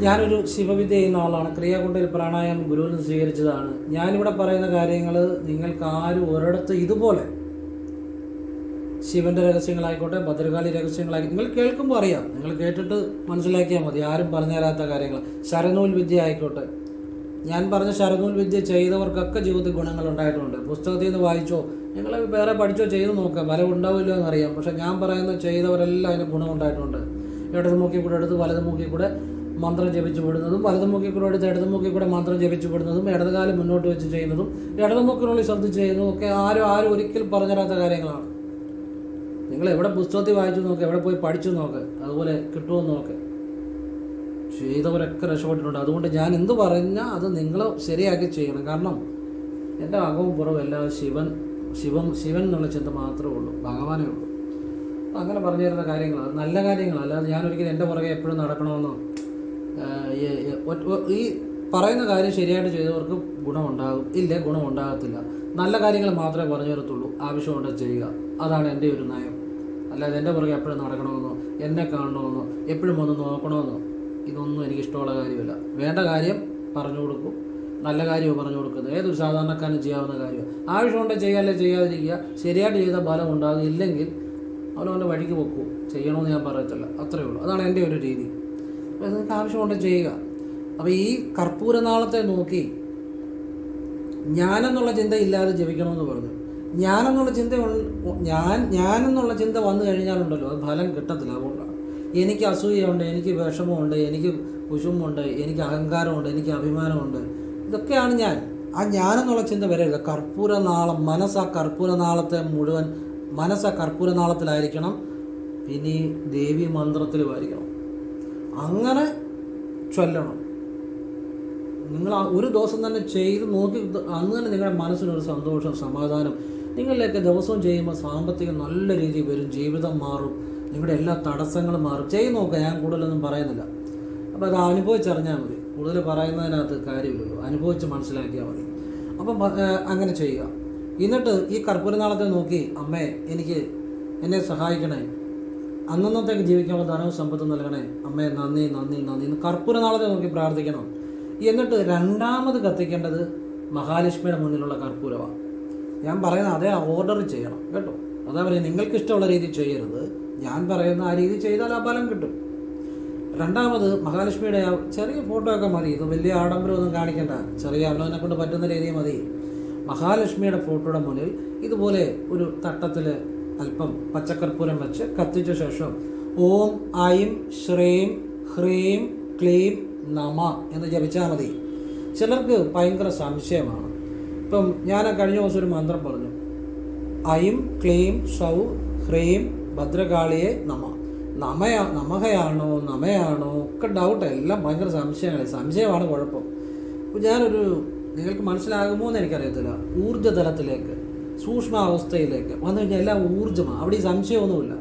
ഞാനൊരു ശിവവിദ്യ ചെയ്യുന്ന ആളാണ്. ക്രിയാകുണ്ടയിൽ പ്രാണായാമം ഗുരുവിൽ നിന്ന് സ്വീകരിച്ചതാണ്. ഞാനിവിടെ പറയുന്ന കാര്യങ്ങൾ നിങ്ങൾക്ക് ആരും ഒരിടത്ത് ഇതുപോലെ ശിവന്റെ രഹസ്യങ്ങളായിക്കോട്ടെ ഭദ്രകാളി രഹസ്യങ്ങളായിക്കോട്ടെ നിങ്ങൾ കേൾക്കുമ്പോൾ അറിയാം. നിങ്ങൾ കേട്ടിട്ട് മനസ്സിലാക്കിയാൽ മതി. ആരും പറഞ്ഞു തരാത്ത കാര്യങ്ങൾ. ശരനൂൽ വിദ്യ ആയിക്കോട്ടെ. ഞാൻ പറഞ്ഞ ശരനൂൽ വിദ്യ ചെയ്തവർക്കൊക്കെ ജീവിതത്തിൽ ഗുണങ്ങൾ ഉണ്ടായിട്ടുണ്ട്. പുസ്തകത്തിൽ നിന്ന് വായിച്ചോ നിങ്ങൾ വേറെ പഠിച്ചോ ചെയ്ത് നോക്കാം. ഫലം ഉണ്ടാവില്ലോ എന്നറിയാം. പക്ഷെ ഞാൻ പറയുന്ന ചെയ്തവരെല്ലാം അതിന് ഗുണം ഉണ്ടായിട്ടുണ്ട്. ഇടത് മൂക്കി കൂടെ എടുത്ത് വലത് മൂക്കി കൂടെ മന്ത്രം ജപിച്ചു വിടുന്നതും വലത് മൂക്കി കൂടെ എടുത്ത് ഇടത് മൂക്കി കൂടെ മന്ത്രം ജപിച്ചു വിടുന്നതും ഇടതുകാലം മുന്നോട്ട് വെച്ച് ചെയ്യുന്നതും ഇടത് മൂക്കിനുള്ളിൽ ശ്രദ്ധിച്ച് ചെയ്യുന്നതും ഒക്കെ ആരും ആരും ഒരിക്കലും പറഞ്ഞു തരാത്ത കാര്യങ്ങളാണ്. നിങ്ങൾ എവിടെ പുസ്തകത്തിൽ വായിച്ചു നോക്ക് എവിടെ പോയി പഠിച്ചു നോക്ക് അതുപോലെ കിട്ടുമോ നോക്ക്. ചെയ്തവരൊക്കെ രക്ഷപ്പെട്ടിട്ടുണ്ട്. അതുകൊണ്ട് ഞാൻ എന്ത് പറഞ്ഞാൽ അത് നിങ്ങൾ ശരിയാക്കി ചെയ്യണം. കാരണം എന്റെ അകവും പുറവും എല്ലാം ശിവൻ ശിവം ശിവൻ എന്നുള്ള ചിന്ത മാത്രമേ ഉള്ളൂ. ഭഗവാനേ ഉള്ളൂ. അപ്പം അങ്ങനെ പറഞ്ഞു തരുന്ന കാര്യങ്ങൾ അത് നല്ല കാര്യങ്ങൾ അല്ലാതെ ഞാനൊരിക്കലും എന്റെ പുറകെ എപ്പോഴും നടക്കണമെന്നോ ഈ പറയുന്ന കാര്യം ശരിയായിട്ട് ചെയ്തവർക്ക് ഗുണമുണ്ടാകും. ഇല്ലേ ഗുണമുണ്ടാകത്തില്ല. നല്ല കാര്യങ്ങൾ മാത്രമേ പറഞ്ഞു തരത്തുള്ളൂ ആവശ്യമുണ്ടെങ്കിൽ ചെയ്യുക. അതാണ് എന്റെ ഒരു നയം. അല്ലാതെ എന്റെ പുറകെ എപ്പോഴും നടക്കണമെന്നോ എന്നെ കാണണമെന്നോ എപ്പോഴും വന്ന് നോക്കണമെന്നോ ഇതൊന്നും എനിക്ക് ഇഷ്ടമുള്ള കാര്യമല്ല. വേണ്ട കാര്യം പറഞ്ഞു കൊടുക്കും. നല്ല കാര്യമോ പറഞ്ഞു കൊടുക്കുന്നത്. ഏതൊരു സാധാരണക്കാരനും ചെയ്യാവുന്ന കാര്യം ആവശ്യമുണ്ട് ചെയ്യാല്ലേ ചെയ്യാതിരിക്കുക. ശരിയായിട്ട് ചെയ്ത ഫലം ഉണ്ടാകും ഇല്ലെങ്കിൽ അവനവന്റെ വഴിക്ക് പൊക്കും. ചെയ്യണമെന്ന് ഞാൻ പറയത്തില്ല. അത്രയേ ഉള്ളൂ. അതാണ് എന്റെ ഒരു രീതി. അപ്പോൾ നിങ്ങൾക്ക് ആവശ്യമുണ്ട് ചെയ്യുക. അപ്പോൾ ഈ കർപ്പൂരനാളത്തെ നോക്കി ഞാനെന്നുള്ള ചിന്ത ഇല്ലാതെ ജപിക്കണമെന്ന് പറഞ്ഞു. ഞാനെന്നുള്ള ചിന്ത ഞാൻ ഞാനെന്നുള്ള ചിന്ത വന്നു കഴിഞ്ഞാലുണ്ടല്ലോ അത് ഫലം കിട്ടത്തില്ല. അതുകൊണ്ടാണ് എനിക്ക് അസൂയയുണ്ട് എനിക്ക് വിഷമമുണ്ട് എനിക്ക് കുശുമുണ്ട് എനിക്ക് അഹങ്കാരമുണ്ട് എനിക്ക് അഭിമാനമുണ്ട്. ഇതൊക്കെയാണ് ഞാൻ. ആ ഞാനെന്നുള്ള ചിന്ത വരരുത്. കർപ്പൂരനാളം മനസ്സ് ആ കർപ്പൂരനാളത്തെ മുഴുവൻ മനസ്സ് ആ കർപ്പൂരനാളത്തിലായിരിക്കണം പിന്നെ ദേവി മന്ത്രത്തിലുമായിരിക്കണം അങ്ങനെ ചൊല്ലണം. നിങ്ങൾ ആ ഒരു ദിവസം തന്നെ ചെയ്ത് നോക്കി അന്ന് തന്നെ നിങ്ങളുടെ മനസ്സിനൊരു സന്തോഷം സമാധാനം. നിങ്ങളിലേക്ക് ദിവസവും ചെയ്യുമ്പോൾ സാമ്പത്തികം നല്ല രീതിയിൽ വരും ജീവിതം മാറും നിങ്ങളുടെ എല്ലാ തടസ്സങ്ങളും മാറും. ചെയ്ത് നോക്കുക ഞാൻ കൂടുതലൊന്നും പറയുന്നില്ല. അപ്പോൾ അത് അനുഭവിച്ചറിഞ്ഞാൽ മതി. കൂടുതൽ പറയുന്നതിനകത്ത് കാര്യമില്ലല്ലോ അനുഭവിച്ച് മനസ്സിലാക്കിയാൽ മതി. അപ്പം അങ്ങനെ ചെയ്യുക. എന്നിട്ട് ഈ കർപ്പൂരനാളത്തെ നോക്കി അമ്മേ എനിക്ക് എന്നെ സഹായിക്കണേ. അന്നന്നത്തേക്ക് ജീവിക്കാനുള്ള ധനവും സമ്പത്തും നൽകണേ. അമ്മേ നന്ദി നന്ദി നന്ദി. കർപ്പൂരനാളത്തെ നോക്കി പ്രാർത്ഥിക്കണം. എന്നിട്ട് രണ്ടാമത് കത്തിക്കേണ്ടത് മഹാലക്ഷ്മിയുടെ മുന്നിലുള്ള കർപ്പൂരമാണ്. ഞാൻ പറയുന്നത് അതേ ഓർഡർ ചെയ്യണം കേട്ടോ? അതാ പറയുക നിങ്ങൾക്ക് ഇഷ്ടമുള്ള രീതി ചെയ്യരുത്. ഞാൻ പറയുന്ന ആ രീതി ചെയ്താൽ ആ ഫലം കിട്ടും. രണ്ടാമത് മഹാലക്ഷ്മിയുടെ ആ ചെറിയ ഫോട്ടോ ഒക്കെ മതി. ഇത് വലിയ ആഡംബരമൊന്നും കാണിക്കേണ്ട. ചെറിയ അലോനെ കൊണ്ട് പറ്റുന്ന രീതി മതി. മഹാലക്ഷ്മിയുടെ ഫോട്ടോയുടെ മുന്നിൽ ഇതുപോലെ ഒരു തട്ടത്തിൽ അല്പം പച്ചക്കർപ്പൂരം വെച്ച് കത്തിച്ച ശേഷം ഓം ഐം ശ്രീം ഹ്രീം ക്ലീം നമ എന്ന് ജപിച്ചാൽ മതി. ചിലർക്ക് ഭയങ്കര സംശയമാണ്. ഇപ്പം ഞാൻ കഴിഞ്ഞ ദിവസം ഒരു മന്ത്രം പറഞ്ഞു. ഐം ക്ലീം സൗ ഹ്രീം ഭദ്രകാളിയെ നമ. നമയാ നമഹയാണോ നമയാണോ ഒക്കെ ഡൗട്ട് എല്ലാം ഭയങ്കര സംശയമാണ് സംശയമാണ് കുഴപ്പം. ഞാനൊരു നിങ്ങൾക്ക് മനസ്സിലാകുമോ എന്ന് എനിക്കറിയത്തില്ല. ഊർജതലത്തിലേക്ക് സൂക്ഷ്മാവസ്ഥയിലേക്ക് വന്നു കഴിഞ്ഞാൽ എല്ലാം ഊർജമാണ് അവിടെ ഈ സംശയമൊന്നുമില്ല.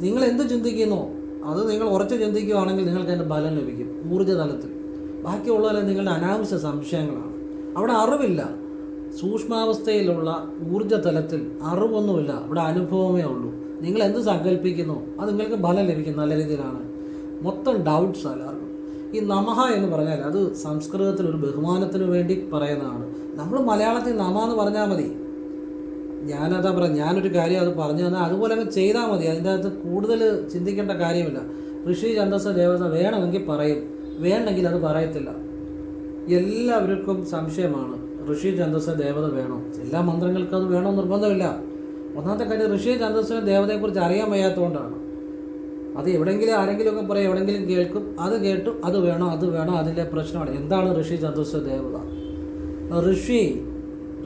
നിങ്ങൾ എന്ത് ചിന്തിക്കുന്നോ? അത് നിങ്ങൾ ഉറച്ചു ചിന്തിക്കുകയാണെങ്കിൽ നിങ്ങൾക്ക് അതിന്റെ ബലം ലഭിക്കും. ഊർജതലത്തിൽ. ബാക്കിയുള്ളതെല്ലാം നിങ്ങളുടെ അനാവശ്യ സംശയങ്ങളാണ്. അവിടെ അറിവില്ല. സൂക്ഷ്മാവസ്ഥയിലുള്ള ഊർജതലത്തിൽ അറിവൊന്നുമില്ല. അവിടെ അനുഭവമേ ഉള്ളൂ. നിങ്ങൾ എന്ത് സങ്കല്പിക്കുന്നു അത് നിങ്ങൾക്ക് ഫലം ലഭിക്കും. നല്ല രീതിയിലാണ്. മൊത്തം ഡൗട്ട്സ് എല്ലാവർക്കും ഈ നമഹ എന്ന് പറഞ്ഞാൽ അത് സംസ്കൃതത്തിൽ ഒരു ബഹുമാനത്തിന് വേണ്ടി പറയുന്നതാണ്. നമ്മൾ മലയാളത്തിൽ നമ എന്ന് പറഞ്ഞാൽ മതി. ഞാനതാ പറയാം ഞാനൊരു കാര്യം അത് പറഞ്ഞു തന്നാൽ അതുപോലെ അങ്ങ് ചെയ്താൽ മതി. അതിന്റെ അകത്ത് കൂടുതൽ ചിന്തിക്കേണ്ട കാര്യമില്ല. ഋഷി ഛന്ദസ് ദേവത വേണമെങ്കിൽ പറയും. വേണമെങ്കിൽ അത് പറയത്തില്ല. എല്ലാവർക്കും സംശയമാണ് ഋഷി ഛന്ദസ് ദേവത വേണം? എല്ലാ മന്ത്രങ്ങൾക്കും അത് വേണമെന്ന് നിർബന്ധമില്ല. ഒന്നാമത്തെ കാര്യം ഋഷി ഛന്ദസ്സിന് ദേവതയെക്കുറിച്ച് അറിയാൻ വയ്യാത്തതുകൊണ്ടാണ്. അത് എവിടെയെങ്കിലും ആരെങ്കിലുമൊക്കെ പറയും എവിടെയെങ്കിലും കേൾക്കും. അത് കേട്ടു അത് വേണോ അത് വേണോ അതിന്റെ പ്രശ്നമാണ്. എന്താണ് ഋഷി ഛന്ദസ് ദേവത? ഋഷി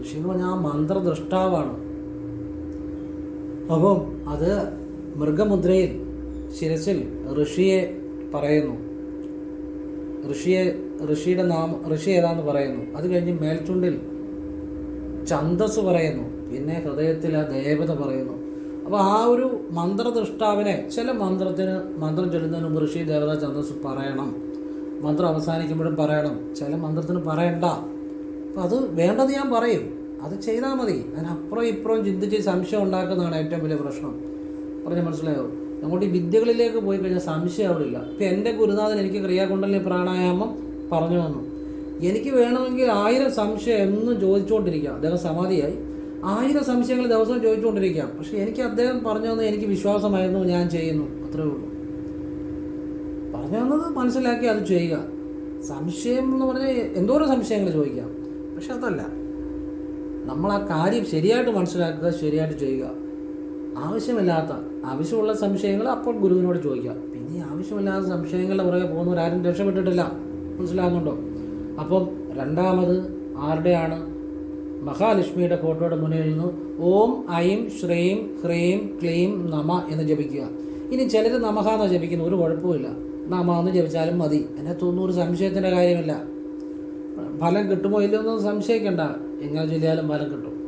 ഋഷി എന്ന് പറഞ്ഞാൽ ആ മന്ത്രദ്രഷ്ടാവാണ് അപ്പം അത് മൃഗമുദ്രയിൽ ശിരസിൽ ഋഷിയെ പറയുന്നു. ഋഷിയെ ഋഷിയുടെ നാമ ഋഷി ഏതാന്ന് പറയുന്നു. അത് കഴിഞ്ഞ് മേൽച്ചുണ്ടിൽ ഛന്തസ് പറയുന്നു. പിന്നെ ഹൃദയത്തിൽ ആ ദേവത പറയുന്നു. അപ്പോൾ ആ ഒരു മന്ത്രദൃഷ്ടാവിനെ ചില മന്ത്രത്തിന് മന്ത്രം ചൊല്ലുന്നതിന് മുമ്പ് ഋഷി ദേവത ഛന്തസ് പറയണം. മന്ത്രം അവസാനിക്കുമ്പോഴും പറയണം. ചില മന്ത്രത്തിന് പറയണ്ട. അപ്പം അത് വേണ്ടത് ഞാൻ പറയും. അത് ചെയ്താൽ മതി. അതിനപ്പുറം ഇപ്പുറം ചിന്തിച്ച് സംശയം ഉണ്ടാക്കുന്നതാണ് ഏറ്റവും വലിയ പ്രശ്നം. പറഞ്ഞ മനസ്സിലായോ? അങ്ങോട്ട് ഈ വിദ്യകളിലേക്ക് പോയി കഴിഞ്ഞാൽ സംശയം അവിടെ ഇല്ല. ഇപ്പം എന്റെ ഗുരുനാഥൻ എനിക്ക് ക്രിയാകുണ്ടലിനി പ്രാണായാമം പറഞ്ഞു തന്നു. എനിക്ക് വേണമെങ്കിൽ ആയിരം സംശയം എന്നും ചോദിച്ചുകൊണ്ടിരിക്കാം. അദ്ദേഹം സമാധിയായി. ആയിരം സംശയങ്ങൾ ദിവസവും ചോദിച്ചുകൊണ്ടിരിക്കാം. പക്ഷെ എനിക്ക് അദ്ദേഹം പറഞ്ഞു തന്നത് എനിക്ക് വിശ്വാസമായിരുന്നു ഞാൻ ചെയ്യുന്നു. അത്രേ ഉള്ളൂ. പറഞ്ഞു തന്നത് മനസ്സിലാക്കി അത് ചെയ്യുക. സംശയം എന്ന് പറഞ്ഞാൽ എന്തോരം സംശയങ്ങൾ ചോദിക്കാം. പക്ഷെ അതല്ല. നമ്മൾ ആ കാര്യം ശരിയായിട്ട് മനസ്സിലാക്കുക ശരിയായിട്ട് ചെയ്യുക. ആവശ്യമില്ലാത്ത ആവശ്യമുള്ള സംശയങ്ങൾ അപ്പോൾ ഗുരുവിനോട് ചോദിക്കുക. പിന്നെ ആവശ്യമില്ലാത്ത സംശയങ്ങളുടെ പുറകെ പോകുന്നവരാരും രക്ഷപ്പെട്ടിട്ടില്ല. മനസ്സിലാകുന്നുണ്ടോ അപ്പം രണ്ടാമത് ആരുടെയാണ്? മഹാലക്ഷ്മിയുടെ ഫോട്ടോയുടെ മുന്നിൽ നിന്ന് ഓം ഐം ശ്രീം ഹ്രീം ക്ലീം നമ എന്ന് ജപിക്കുക. ഇനി ചിലർ നമഹ എന്ന് ജപിക്കുന്നു. ഒരു കുഴപ്പമില്ല നമ എന്ന് ജപിച്ചാലും മതി. എന്നെ തോന്നുന്നു ഒരു സംശയത്തിന്റെ കാര്യമില്ല. ഫലം കിട്ടുമോ ഇല്ലയോ എന്നൊന്നും സംശയിക്കണ്ട. എങ്ങനെ ചൊല്ലിയാലും ഫലം കിട്ടും.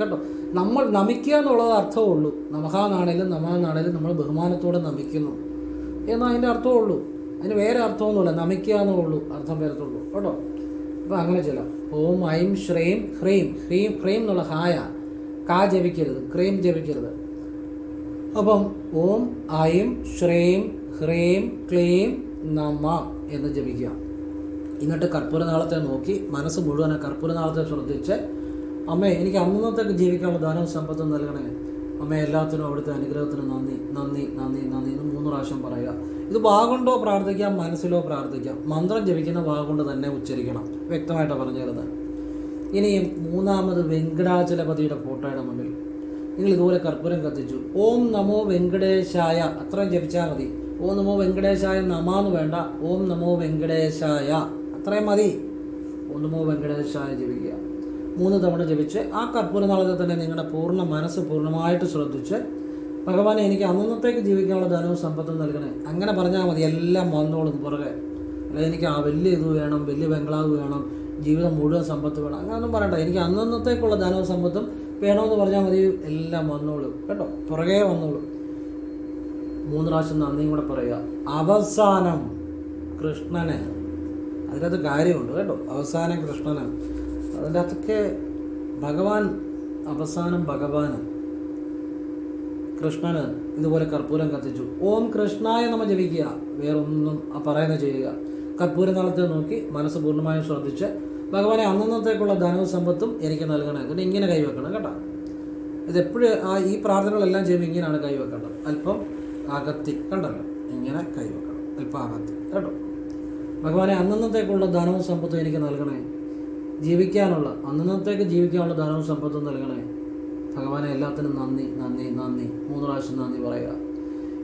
കേട്ടോ? നമ്മൾ നമിക്കുക എന്നുള്ളത് അർത്ഥമേ ഉള്ളൂ. നമഹാന്നാണേലും നമാന്നാണേലും നമ്മൾ ബഹുമാനത്തോടെ നമിക്കുന്നു. എന്നാൽ അതിന്റെ അർത്ഥമേ ഉള്ളൂ. അതിന് വേറെ അർത്ഥമൊന്നുമില്ല. നമിക്കുക എന്നേ ഉള്ളൂ. അർത്ഥം വരത്തുള്ളൂ. കേട്ടോ? അപ്പോൾ അങ്ങനെ ചില ഓം ഐം ശ്രീം ഹ്രീം. ഹ്രീം ഹ്രീം എന്നുള്ള ഹായ. കാ ജപിക്കരുത്. ക്രീം ജപിക്കരുത്. അപ്പം ഓം ഐം ശ്രീം ഹ്രീം ക്ലീം നമ എന്ന് ജപിക്കുക എന്നിട്ട് കർപ്പൂരനാളത്തെ നോക്കി മനസ്സ് മുഴുവൻ ആ കർപ്പൂരനാളത്തെ ശ്രദ്ധിച്ച് അമ്മേ എനിക്ക് അന്നത്തേക്ക് ജീവിക്കാനുള്ള ധനവും സമ്പത്തും നൽകണേ. അമ്മേ എല്ലാത്തിനും അവിടുത്തെ അനുഗ്രഹത്തിന് നന്ദി നന്ദി നന്ദി നന്ദി എന്ന് മൂന്ന് പ്രാവശ്യം പറയുക. ഇത് വാഗുണ്ടോ പ്രാർത്ഥിക്കാം മനസ്സിലോ പ്രാർത്ഥിക്കാം. മന്ത്രം ജപിക്കുന്ന വാഗുണ്ട് തന്നെ ഉച്ചരിക്കണം. വ്യക്തമായിട്ട് പറഞ്ഞു തരുന്നത് ഇനി മൂന്നാമത് വെങ്കടാചലപതിയുടെ ഫോട്ടോയുടെ മുന്നിൽ. നിങ്ങൾ ഇതുപോലെ കർപ്പൂരം കത്തിച്ചു. ഓം നമോ വെങ്കടേശായ അത്രയും ജപിച്ചാൽ മതി. ഓം നമോ വെങ്കടേശായ നമാന്ന് വേണ്ട. ഓം നമോ വെങ്കടേശായ അത്രയും മതി. ഒന്നുമോ നമോ വെങ്കടേശായ ജപിക്കുക. മൂന്ന് തവണ ജപിച്ച് ആ കർപ്പൂരനാളത്തിൽ തന്നെ നിങ്ങളുടെ പൂർണ മനസ്സ് പൂർണമായിട്ട് ശ്രദ്ധിച്ച് ഭഗവാനെ എനിക്ക് അന്നത്തേക്ക് ജീവിക്കാനുള്ള ധനവും സമ്പത്തും നൽകണേ. അങ്ങനെ പറഞ്ഞാൽ മതി എല്ലാം വന്നോളും പുറകെ. അല്ലെങ്കിൽ എനിക്ക് ആ വലിയ ഇത് വേണം വലിയ ബംഗ്ലാവ് വേണം ജീവിതം മുഴുവൻ സമ്പത്ത് വേണം. അങ്ങനെയൊന്നും പറയണ്ട. എനിക്ക് അന്നത്തേക്കുള്ള ധനവും സമ്പത്തും വേണമെന്ന് പറഞ്ഞാൽ മതി എല്ലാം വന്നോളും. കേട്ടോ? പുറകെ വന്നോളും. മൂന്ന് പ്രാവശ്യം നന്ദിയും കൂടെ പറയുക. അവസാനം കൃഷ്ണന് അതിനകത്ത് കാര്യമുണ്ട് കേട്ടോ. അവസാനം കൃഷ്ണന്. അതിന്റെ അകത്തൊക്കെ ഭഗവാൻ അവസാനം ഭഗവാന്. കൃഷ്ണന് ഇതുപോലെ കർപ്പൂരം കത്തിച്ചു. ഓം കൃഷ്ണായ നമ്മൾ ജപിക്കുക. വേറൊന്നും ആ പറയുന്നത് ചെയ്യുക. കർപ്പൂരം നാളത്തെ നോക്കി മനസ്സ് പൂർണമായും ശ്രദ്ധിച്ച് ഭഗവാനെ അന്നന്നത്തേക്കുള്ള ധനവും സമ്പത്തും എനിക്ക് നൽകണം. എന്നിട്ട് ഇങ്ങനെ കൈവെക്കണം കേട്ടോ. ഇതെപ്പോഴും ആ ഈ പ്രാർത്ഥനകളെല്ലാം ചെയ്യുമ്പോൾ ഇങ്ങനെയാണ് കൈവെക്കേണ്ടത് അല്പം അകത്തി കണ്ടല്ലോ? ഇങ്ങനെ കൈവെക്കണം അല്പം അകത്തി കേട്ടോ. ഭഗവാനെ അന്നന്നത്തേക്കുള്ള ധനവും സമ്പത്തും എനിക്ക് നൽകണേ. ജീവിക്കാനുള്ള അന്നന്നത്തേക്ക് ജീവിക്കാനുള്ള ധനവും സമ്പത്തും നൽകണേ. ഭഗവാനെ എല്ലാത്തിനും നന്ദി നന്ദി നന്ദി. മൂന്ന് പ്രാവശ്യം നന്ദി പറയുക.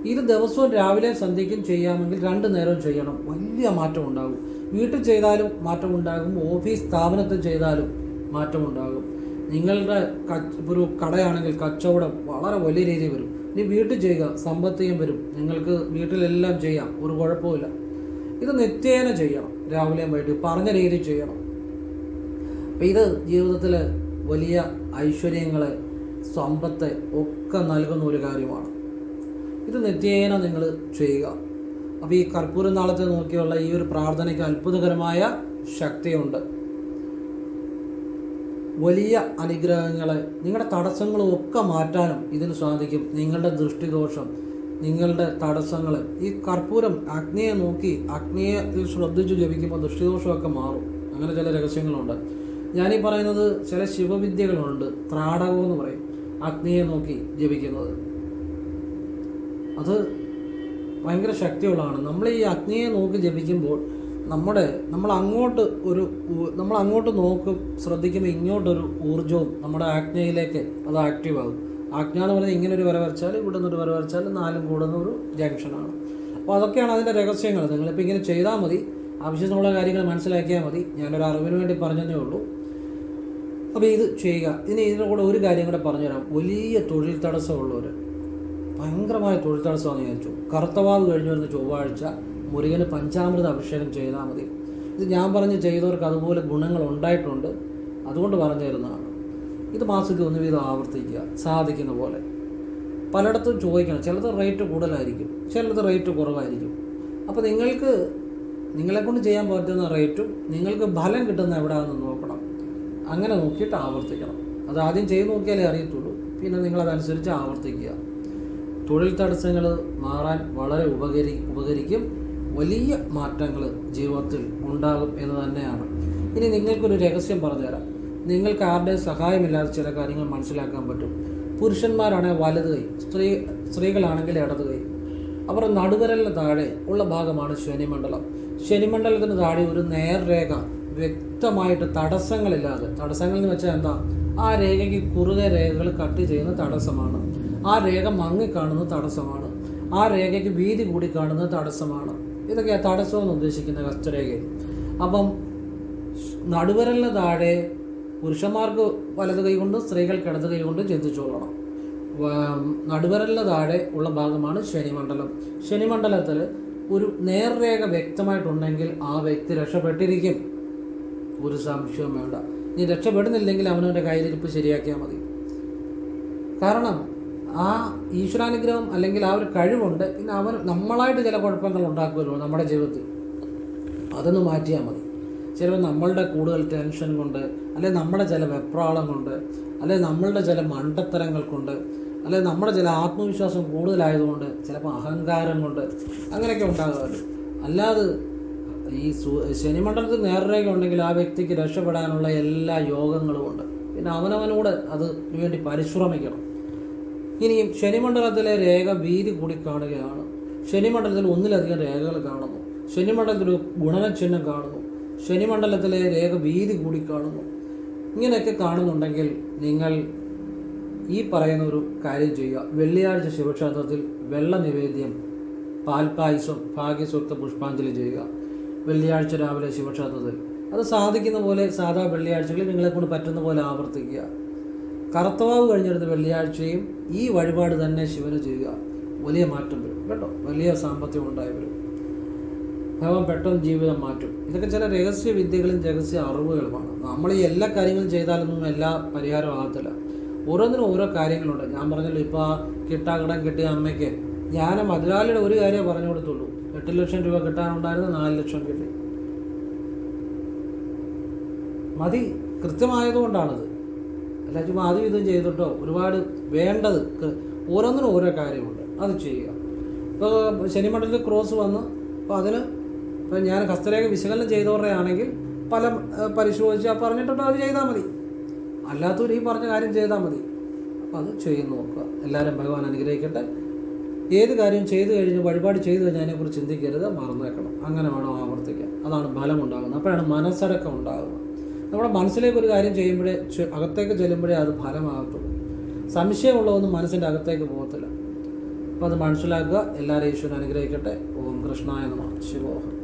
ഇത് ദിവസവും രാവിലെ സന്ധ്യയ്ക്കും ചെയ്യാമെങ്കിൽ രണ്ട് നേരവും ചെയ്യണം. വലിയ മാറ്റം ഉണ്ടാകും. വീട്ടിൽ ചെയ്താലും മാറ്റം ഉണ്ടാകും. ഓഫീസ് സ്ഥാപനത്തിൽ ചെയ്താലും മാറ്റം ഉണ്ടാകും. നിങ്ങളുടെ ഒരു കടയാണെങ്കിൽ കച്ചവടം വളരെ വലിയ രീതിയിൽ വരും. ഇനി വീട്ടിൽ ചെയ്യുക സമ്പത്തിയും വരും. നിങ്ങൾക്ക് വീട്ടിലെല്ലാം ചെയ്യാം. ഒരു കുഴപ്പമില്ല ഇത് നിത്യേന ചെയ്യണം. രാവിലെയും വൈകിട്ട് പറഞ്ഞ രീതി ചെയ്യണം. അപ്പം ഇത് ജീവിതത്തിൽ വലിയ ഐശ്വര്യങ്ങളെ സമ്പത്തെ ഒക്കെ നൽകുന്ന ഒരു കാര്യമാണ്. ഇത് നിത്യേന നിങ്ങൾ ചെയ്യുക. അപ്പോൾ ഈ കർപ്പൂര നാളത്തെ നോക്കിയുള്ള ഈ ഒരു പ്രാർത്ഥനയ്ക്ക് അത്ഭുതകരമായ ശക്തിയുണ്ട്. വലിയ അനുഗ്രഹങ്ങളെ നിങ്ങളുടെ തടസ്സങ്ങളും ഒക്കെ മാറ്റാനും ഇതിന് സാധിക്കും. നിങ്ങളുടെ ദൃഷ്ടിദോഷം നിങ്ങളുടെ തടസ്സങ്ങൾ. ഈ കർപ്പൂരം അഗ്നിയെ നോക്കി അഗ്നിയെ ശ്രദ്ധിച്ചു ജപിക്കുമ്പോൾ ദൃഷ്ടിദോഷമൊക്കെ മാറും. അങ്ങനെ ചില രഹസ്യങ്ങളുണ്ട്. ഞാനീ പറയുന്നത് ചില ശിവവിദ്യകളുണ്ട്. ത്രാടകം എന്ന് പറയും. അഗ്നിയെ നോക്കി ജപിക്കുന്നത്. അത് ഭയങ്കര ശക്തിയുള്ളതാണ്. നമ്മൾ ഈ അഗ്നിയെ നോക്കി ജപിക്കുമ്പോൾ നമ്മുടെ നമ്മൾ അങ്ങോട്ട് ഒരു നമ്മൾ അങ്ങോട്ട് നോക്കും ശ്രദ്ധിക്കുമ്പോൾ ഇങ്ങോട്ടൊരു ഊർജവും നമ്മുടെ ആജ്ഞയിലേക്ക് അത് ആക്റ്റീവ് ആകും. ആജ്ഞ പറഞ്ഞാൽ ഇങ്ങനെ ഒരു വര വരച്ചാൽ ഇവിടെ നിന്നൊരു വര വരച്ചാൽ നാലും കൂടുന്ന ഒരു ജംഗ്ഷനാണ്. അപ്പോൾ അതൊക്കെയാണ് അതിന്റെ രഹസ്യങ്ങൾ. നിങ്ങളിപ്പോൾ ഇങ്ങനെ ചെയ്താൽ മതി. ആവശ്യത്തിനുള്ള കാര്യങ്ങൾ മനസ്സിലാക്കിയാൽ മതി. ഞാനൊരു അറിവിന് വേണ്ടി പറഞ്ഞതേ ഉള്ളൂ. അപ്പോൾ ഇത് ചെയ്യുക. ഇനി ഇതിന്റെ കൂടെ ഒരു കാര്യം കൂടെ പറഞ്ഞുതരാം. വലിയ തൊഴിൽ തടസ്സമുള്ളവർ ഭയങ്കരമായ തൊഴിൽ തടസ്സമാണെന്ന് വിചാരിച്ചു. കറുത്തവാവ് കഴിഞ്ഞു വരുന്ന ചൊവ്വാഴ്ച മുരുകന് പഞ്ചാമൃത അഭിഷേകം ചെയ്താൽ മതി. ഇത് ഞാൻ പറഞ്ഞ് ചെയ്തവർക്ക് അതുപോലെ ഗുണങ്ങൾ ഉണ്ടായിട്ടുണ്ട്. അതുകൊണ്ട് പറഞ്ഞു തരുന്നതാണ് ഇത് മാസത്തിൽ ഒന്ന് വീതം ആവർത്തിക്കുക സാധിക്കുന്ന പോലെ. പലയിടത്തും ചോദിക്കണം ചിലത് റേറ്റ് കൂടുതലായിരിക്കും ചിലത് റേറ്റ് കുറവായിരിക്കും. അപ്പോൾ നിങ്ങൾക്ക് നിങ്ങളെക്കൊണ്ട് ചെയ്യാൻ പറ്റുന്ന റേറ്റും നിങ്ങൾക്ക് ഫലം കിട്ടുന്ന എവിടെയാണെന്ന് നോക്കണം. അങ്ങനെ നോക്കിയിട്ട് ആവർത്തിക്കണം. അത് ആദ്യം ചെയ്ത് നോക്കിയാലേ അറിയത്തുള്ളൂ. പിന്നെ നിങ്ങളതനുസരിച്ച് ആവർത്തിക്കുക. തൊഴിൽ തടസ്സങ്ങൾ മാറാൻ വളരെ ഉപകരി ഉപകരിക്കും. വലിയ മാറ്റങ്ങൾ ജീവിതത്തിൽ ഉണ്ടാകും എന്ന് തന്നെയാണ്. ഇനി നിങ്ങൾക്കൊരു രഹസ്യം പറഞ്ഞുതരാം. നിങ്ങൾക്ക് ആരുടെയും സഹായമില്ലാതെ ചില കാര്യങ്ങൾ മനസ്സിലാക്കാൻ പറ്റും. പുരുഷന്മാരാണ് വലത് കൈ സ്ത്രീ സ്ത്രീകളാണെങ്കിൽ ഇടത് കൈ. അവർ നടുവരലിന് താഴെ ഉള്ള ഭാഗമാണ് ശനിമണ്ഡലം. ശനിമണ്ഡലത്തിന് താഴെ ഒരു നേർരേഖ വ്യക്തമായിട്ട് തടസ്സങ്ങളില്ലാതെ. തടസ്സങ്ങൾ എന്ന് വെച്ചാൽ എന്താ? ആ രേഖയ്ക്ക് കുറുകെ രേഖകൾ കട്ട് ചെയ്യുന്ന തടസ്സമാണ്. ആ രേഖ മങ്ങിക്കാണുന്ന തടസ്സമാണ്. ആ രേഖയ്ക്ക് വീതി കൂടി കാണുന്ന തടസ്സമാണ്. ഇതൊക്കെ തടസ്സമെന്ന് ഉദ്ദേശിക്കുന്ന ഹസ്തരേഖയിൽ അപ്പം നടുവരലിന് താഴെ പുരുഷന്മാർക്ക് വലത് കൈകൊണ്ടും സ്ത്രീകൾ സ്ത്രീകൾക്ക് ഇടത് കൈകൊണ്ടും ചിന്തിച്ചുകൊള്ളണം. നടുവരലിന് താഴെ ഉള്ള ഭാഗമാണ് ശനിമണ്ഡലം. ശനിമണ്ഡലത്തിൽ ഒരു നേർരേഖ വ്യക്തമായിട്ടുണ്ടെങ്കിൽ ആ വ്യക്തി രക്ഷപ്പെട്ടിരിക്കും. ഒരു സംശയവും വേണ്ട. നീ രക്ഷപ്പെടുന്നില്ലെങ്കിൽ അവനവന്റെ കയ്യിലിരിപ്പ് ശരിയാക്കിയാൽ മതി. കാരണം ആ ഈശ്വരാനുഗ്രഹം അല്ലെങ്കിൽ ആ ഒരു കഴിവുണ്ട്. പിന്നെ അവൻ നമ്മളായിട്ട് ചില കുഴപ്പങ്ങൾ ഉണ്ടാക്കുമല്ലോ നമ്മുടെ ജീവിതത്തിൽ. അതൊന്ന് മാറ്റിയാൽ മതി. ചിലപ്പോൾ നമ്മളുടെ കൂടുതൽ ടെൻഷൻ കൊണ്ട് അല്ലെങ്കിൽ നമ്മുടെ ചില വെപ്രാളം കൊണ്ട് അല്ലെ നമ്മളുടെ ചില മണ്ടത്തരങ്ങൾ കൊണ്ട് അല്ലെ നമ്മുടെ ചില ആത്മവിശ്വാസം കൂടുതലായതുകൊണ്ട് ചിലപ്പോൾ അഹങ്കാരം കൊണ്ട് അങ്ങനെയൊക്കെ ഉണ്ടാകാറുണ്ട്. അല്ലാതെ ഈ ശനിമണ്ഡലത്തിൽ നേർരേഖ ഉണ്ടെങ്കിൽ ആ വ്യക്തിക്ക് രക്ഷപ്പെടാനുള്ള എല്ലാ യോഗങ്ങളും ഉണ്ട്. പിന്നെ അവനവനോട് അത് വേണ്ടി പരിശ്രമിക്കണം. ഇനിയും ശനിമണ്ഡലത്തിലെ രേഖ വീതി കൂടി കാണുകയാണ്. ശനിമണ്ഡലത്തിൽ ഒന്നിലധികം രേഖകൾ കാണുന്നു. ശനിമണ്ഡലത്തിൽ ഗുണനചിഹ്നം ഗുണന കാണുന്നു. ശനിമണ്ഡലത്തിലെ രേഖ വീതി കൂടി കാണുന്നു ഇങ്ങനെയൊക്കെ കാണുന്നുണ്ടെങ്കിൽ നിങ്ങൾ ഈ പറയുന്ന ഒരു കാര്യം ചെയ്യുക. വെള്ളിയാഴ്ച ശിവക്ഷേത്രത്തിൽ വെള്ള നിവേദ്യം പാൽപ്പായസം ഭാഗ്യസൂക്ത പുഷ്പാഞ്ജലി ചെയ്യുക. വെള്ളിയാഴ്ച രാവിലെ ശിവക്ഷേത്രത്തിൽ. അത് സാധിക്കുന്ന പോലെ സാധാ വെള്ളിയാഴ്ചകളിൽ നിങ്ങളെ കൊണ്ട് പറ്റുന്ന പോലെ ആവർത്തിക്കുക. കറുത്തവാവ് കഴിഞ്ഞിരുന്ന വെള്ളിയാഴ്ചയും ഈ വഴിപാട് തന്നെ ശിവന് ചെയ്യുക. വലിയ മാറ്റം വരും. കേട്ടോ? വലിയ സാമ്പത്തികം ഉണ്ടായി വരും. ഭഗവാൻ പെട്ടെന്ന് ജീവിതം മാറ്റും. ഇതൊക്കെ ചില രഹസ്യ വിദ്യകളും രഹസ്യ അറിവുകളുമാണ്. നമ്മൾ ഈ എല്ലാ കാര്യങ്ങളും ചെയ്താലൊന്നും എല്ലാ പരിഹാരം ആകത്തില്ല. ഓരോന്നിനും ഓരോ കാര്യങ്ങളുണ്ട്. ഞാൻ പറഞ്ഞല്ലോ ഇപ്പോൾ ആ കിട്ടാക്കടം കിട്ടിയ അമ്മയ്ക്ക് ഞാൻ മധുരാലിയുടെ ഒരു കാര്യം പറഞ്ഞു കൊടുത്തുള്ളൂ. എട്ട് ലക്ഷം രൂപ കിട്ടാനുണ്ടായിരുന്നു നാല് ലക്ഷം കിട്ടി. മതി കൃത്യമായതുകൊണ്ടാണത്. അല്ല ചുമ്മാ അതും ഇതും ചെയ്തിട്ടോ ഒരുപാട് വേണ്ടത് ഓരോന്നിനും ഓരോ കാര്യമുണ്ട്. അത് ചെയ്യുക. ഇപ്പോൾ ശനിമണ്ഡലത്തിൽ ക്രോസ് വന്ന്. അപ്പോൾ അതിന് ഇപ്പോൾ ഞാൻ ഹസ്തരേഖ വിശകലനം ചെയ്തവരുടെ ഏഹ്, പരിശോധിച്ച് പറഞ്ഞിട്ടുണ്ടോ അത് ചെയ്താൽ മതി. അല്ലാത്തവർ ഈ പറഞ്ഞ കാര്യം ചെയ്താൽ മതി. അപ്പോൾ അത് ചെയ്ത് നോക്കുക. എല്ലാവരും ഭഗവാൻ അനുഗ്രഹിക്കട്ടെ. ഏത് കാര്യം ചെയ്തു കഴിഞ്ഞ് വഴിപാട് ചെയ്തു കഴിഞ്ഞാൽ അതിനെക്കുറിച്ച് ചിന്തിക്കരുത് മറന്നേക്കണം. അങ്ങനെ വേണം ആവർത്തിക്കാൻ. അതാണ് ഫലം ഉണ്ടാകുന്നത് അപ്പോഴാണ് മനസ്സടക്കം ഉണ്ടാകുന്നത്. നമ്മുടെ മനസ്സിലേക്ക് ഒരു കാര്യം ചെയ്യുമ്പോഴേ അകത്തേക്ക് ചെല്ലുമ്പോഴേ അത് ഫലമാകത്തുള്ളൂ. സംശയമുള്ളതൊന്നും മനസ്സിന്റെ അകത്തേക്ക് പോകത്തില്ല. അപ്പോൾ അത് മനസ്സിലാക്കുക. എല്ലാവരെയും ഈശ്വരൻ അനുഗ്രഹിക്കട്ടെ. ഓം കൃഷ്ണായ നമ. ശിവോഹം.